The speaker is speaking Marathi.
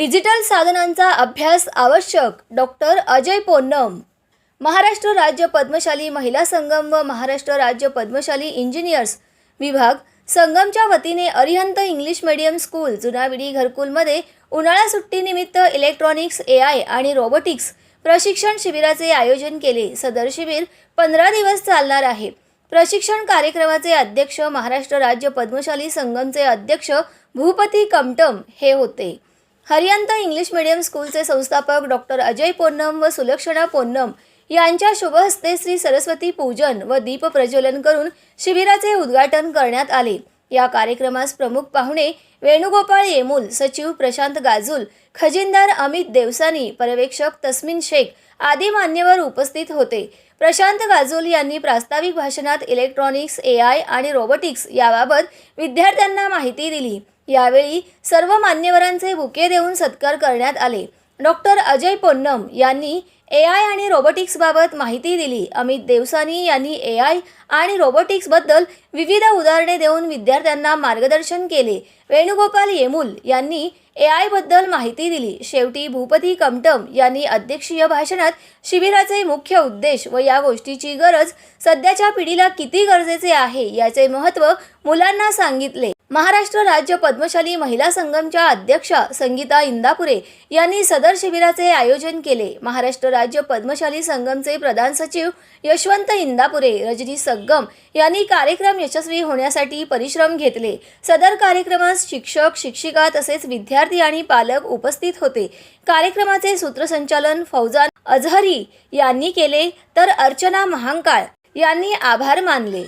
डिजिटल साधनांचा अभ्यास आवश्यक. डॉक्टर अजय पोन्नम महाराष्ट्र राज्य पद्मशाली महिला संगम व महाराष्ट्र राज्य पद्मशाली इंजिनियर्स विभाग संगमच्या वतीने Arihant English medium school Junavidi घरकुलमध्ये उन्हाळा सुट्टीनिमित्त इलेक्ट्रॉनिक्स ए आय आणि रोबोटिक्स प्रशिक्षण शिबिराचे आयोजन केले. सदर शिबिर पंधरा दिवस चालणार आहे. प्रशिक्षण कार्यक्रमाचे अध्यक्ष महाराष्ट्र राज्य पद्मशाली संगमचे अध्यक्ष भूपती कमटम हे होते. हरियंत इंग्लिश मीडियम स्कूलचे संस्थापक डॉक्टर अजय पोन्नम व सुलक्षणा पोन्नम यांच्या शुभहस्ते श्री सरस्वती पूजन व दीप प्रज्वलन करून शिबिराचे उद्घाटन करण्यात आले. या कार्यक्रमास प्रमुख पाहुणे वेणुगोपाळ येमूल सचिव प्रशांत गाजूल खजिनदार अमित देवसानी पर्यवेक्षक तस्मिन शेख आदी मान्यवर उपस्थित होते. प्रशांत गाजूल यांनी प्रास्ताविक भाषणात इलेक्ट्रॉनिक्स ए आय आणि रोबोटिक्स याबाबत विद्यार्थ्यांना माहिती दिली. यावेळी सर्व मान्यवरांचे बुके देऊन सत्कार करण्यात आले. डॉक्टर अजय पोन्नम यांनी ए आय आणि रोबोटिक्सबाबत माहिती दिली. अमित देवसानी यांनी ए आय आणि रोबोटिक्सबद्दल विविध उदाहरणे देऊन विद्यार्थ्यांना मार्गदर्शन केले. वेणुगोपाल येमूल यांनी ए आयबद्दल माहिती दिली. शेवटी भूपती कमटम यांनी अध्यक्षीय भाषणात शिबिराचे मुख्य उद्देश व या गोष्टीची गरज सध्याच्या पिढीला किती गरजेचे आहे याचे महत्त्व मुलांना सांगितले. महाराष्ट्र राज्य पद्मशाली महिला संगमच्या अध्यक्षा संगीता इंदापुरे यांनी सदर शिबिराचे आयोजन केले. महाराष्ट्र राज्य पद्मशाली संगमचे प्रधान सचिव यशवंत इंदापुरे रजनी सग्गम यांनी कार्यक्रम यशस्वी होण्यासाठी परिश्रम घेतले. सदर कार्यक्रमास शिक्षक शिक्षिका तसेच विद्यार्थी आणि पालक उपस्थित होते. कार्यक्रमाचे सूत्रसंचालन फौजान अझहरी यांनी केले तर अर्चना महांकाळ यांनी आभार मानले.